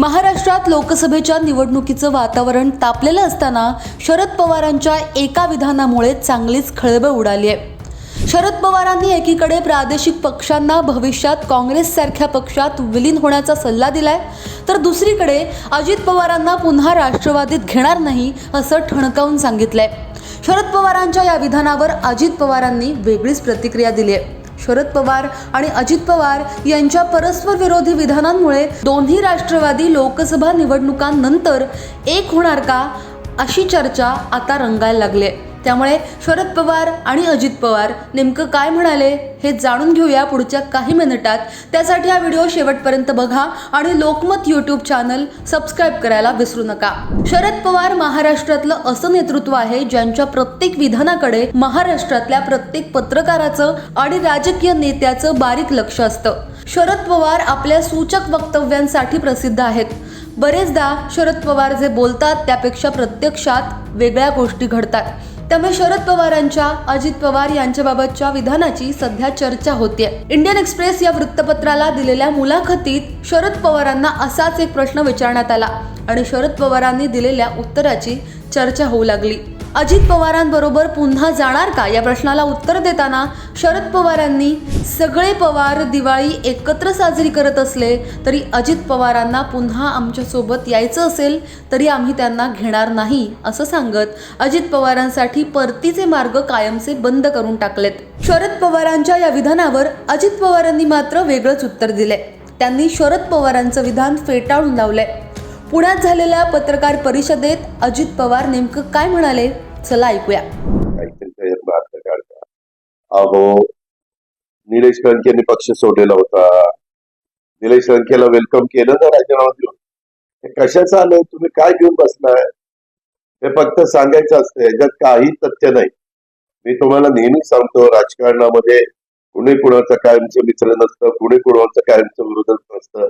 महाराष्ट्रात लोकसभेच्या निवडणुकीचं वातावरण तापलेलं असताना शरद पवारांच्या एका विधानामुळे चांगलीच खळबळ उडाली आहे. शरद पवारांनी एकीकडे प्रादेशिक पक्षांना भविष्यात काँग्रेससारख्या पक्षात विलीन होण्याचा सल्ला दिलाय तर दुसरीकडे अजित पवारांना पुन्हा राष्ट्रवादीत घेणार नाही असं ठणकावून सांगितलंय. शरद पवारांच्या या विधानावर अजित पवारांनी वेगळीच प्रतिक्रिया दिली आहे. शरद पवार आणि अजित पवार यांच्या परस्पर विरोधी विधानांमुळे दोन्ही राष्ट्रवादी लोकसभा निवडणुकांनंतर एक होणार का अशी चर्चा आता रंगायला लागली आहे. त्यामुळे शरद पवार आणि अजित पवार नेमकं काय म्हणाले हे जाणून घेऊया पुढच्या काही मिनिटात. त्यासाठी हा व्हिडिओ शेवटपर्यंत बघा आणि लोकमत यूट्यूब चॅनल सबस्क्राईब करायला विसरू नका. शरद पवार महाराष्ट्रातलं असं नेतृत्व आहे ज्यांच्या प्रत्येक विधानाकडे महाराष्ट्रातल्या प्रत्येक पत्रकाराचं आणि राजकीय नेत्याचं बारीक लक्ष असतं. शरद पवार आपल्या सूचक वक्तव्यांसाठी प्रसिद्ध आहेत. बरेचदा शरद पवार जे बोलतात त्यापेक्षा प्रत्यक्षात वेगळ्या गोष्टी घडतात. त्यामुळे शरद पवारांच्या अजित पवार यांच्याबाबतच्या विधानाची सध्या चर्चा होते इंडियन एक्सप्रेस या वृत्तपत्राला दिलेल्या मुलाखतीत शरद पवारांना असाच एक प्रश्न विचारण्यात आला आणि शरद पवारांनी दिलेल्या उत्तराची चर्चा होऊ लागली. अजित पवारांबरोबर पुन्हा जाणार का? या प्रश्नाला उत्तर देताना शरद पवारांनी सगळे पवार दिवाळी एकत्र साजरी करत असले तरी अजित पवारांना पुन्हा आमच्यासोबत यायचं असेल तरी आम्ही त्यांना घेणार नाही असं सांगत अजित पवारांसाठी परतीचे मार्ग कायमचे बंद करून टाकलेत. शरद पवारांच्या या विधानावर अजित पवारांनी मात्र वेगळंच उत्तर दिले त्यांनी शरद पवारांचं विधान फेटाळून लावलंय. पुण्यात झालेल्या पत्रकार परिषदेत अजित पवार नेमकं काय म्हणाले? चला ऐकूया. काहीतरी अहो निलेश लंकेने पक्ष सोडलेला होता. निलेश लंकेला वेलकम केलं ना राजीनामा देऊन हे कशाचं आलं? तुम्ही काय घेऊन बसलाय? हे फक्त सांगायचं असतं याच्यात काही तथ्य नाही. मी तुम्हाला नेहमी सांगतो राजकारणामध्ये कुणी कुणाचं कायमचं मित्र नसतं कुणी कुणाचं कायमचं विरोधक नसतं.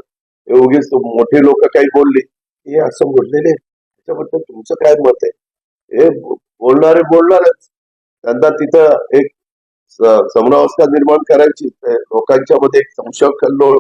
हे उगीच मोठे लोक काही बोलली. हे असं घडलेले त्याच्याबद्दल तुमचं काय मत आहे? हे बोलणारे बोलणारच. त्यांना तिथं एक समरावस्था निर्माण करायची लोकांच्या मध्ये एक संशय कल्लोळ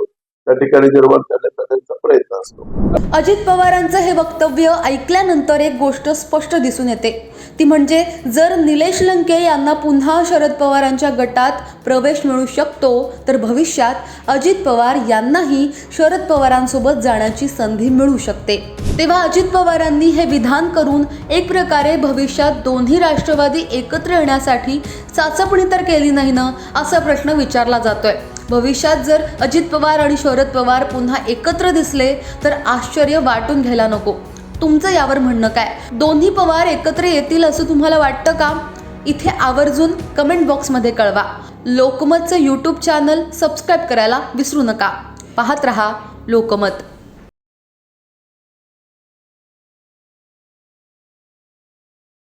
त्या ठिकाणी निर्माण करण्याचा त्यांचा प्रयत्न असतो. अजित पवारांचं हे वक्तव्य ऐकल्यानंतर एक गोष्ट स्पष्ट दिसून येते. ती म्हणजे जर निलेश लंके यांना पुन्हा शरद पवारांच्या गटात प्रवेश मिळू शकतो तर भविष्यात अजित पवार यांनाही शरद पवारांसोबत जाण्याची संधी मिळू शकते. तेव्हा अजित पवारांनी हे विधान करून एक प्रकारे भविष्यात दोन्ही राष्ट्रवादी एकत्र येण्यासाठी चाचपणी तर केली नाही ना असा प्रश्न विचारला जातोय. भविष्यात जर अजित पवार आणि शरद पवार पुन्हा एकत्र दिसले तर आश्चर्य वाटून घ्यायला नको. तुमचं यावर म्हणणं काय? दोन्ही पवार एकत्र येतील असं तुम्हाला वाटतं का? इथे आवर्जून कमेंट बॉक्समध्ये कळवा. लोकमतचं यूट्यूब चॅनल सबस्क्राईब करायला विसरू नका. पाहत रहा लोकमत.